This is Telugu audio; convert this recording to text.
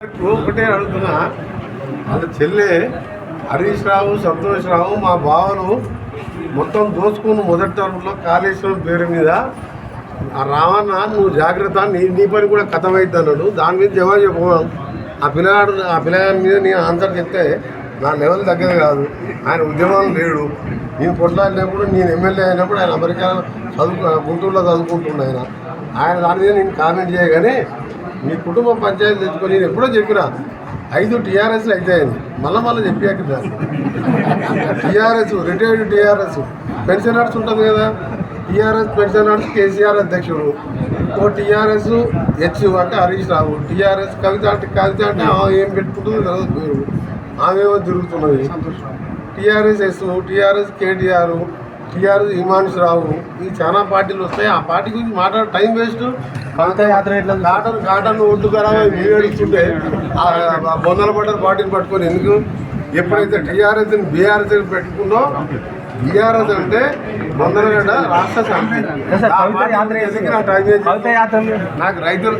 ఒకటే అడుగుతున్నా. అది చెల్లె హరీష్ రావు సంతోష్ రావు మా బావను మొత్తం దోచుకుని మొదటి తరంలో కాళేశ్వరం పేరు మీద ఆ రావణ నువ్వు జాగ్రత్త నీ నీ పని కూడా కథమైద్ది అన్నాడు. దాని మీద జవాబు చెప్పమను. ఆ పిల్లగాడు ఆ పిల్లగాడి మీద నేను ఆన్సర్ చెప్తే నా లెవెల్ దగ్గర కాదు. ఆయన ఉద్యమం లేడు. నేను కొట్లాడినప్పుడు నేను ఎమ్మెల్యే అయినప్పుడు ఆయన అమెరికా చదువుకు గుంటూరులో చదువుకుంటున్నా ఆయన. ఆయన దాని మీద నేను కామెంట్ చేయగానే మీ కుటుంబ పంచాయతీ తెచ్చుకొని నేను ఎప్పుడో చెప్పినా ఐదు టీఆర్ఎస్లు అయితాయండి మళ్ళీ మళ్ళీ చెప్పాక టీఆర్ఎస్ రిటైర్డ్ టీఆర్ఎస్. పెన్షనర్స్ ఉంటుంది కదా. టీఆర్ఎస్ పెన్షనర్స్ కేసీఆర్ అధ్యక్షుడు. ఓ టీఆర్ఎస్ హెచ్ అంటే హరీష్ రావు. టీఆర్ఎస్ కవిత అంటే కవిత అంటే ఆమె ఏం పెట్టుకుంటుందో తెలియదు పేరు. ఆమెమో తిరుగుతున్నది. TRS S TRS KTR TRS Himanshu Rao ఈ చాలా పార్టీలు వస్తాయి. ఆ పార్టీ గురించి మాట్లాడే టైం వేస్ట్. కాటన్ కాటన్ ఒడ్డు ఖరాబ్ బొందల పడ్డ పార్టీని పట్టుకొని ఎందుకు? ఎప్పుడైతే టీఆర్ఎస్ బీఆర్ఎస్ పెట్టుకున్నో బీఆర్ఎస్ అంటే బొందలగడ్డ రాష్ట్ర నాకు రైతులు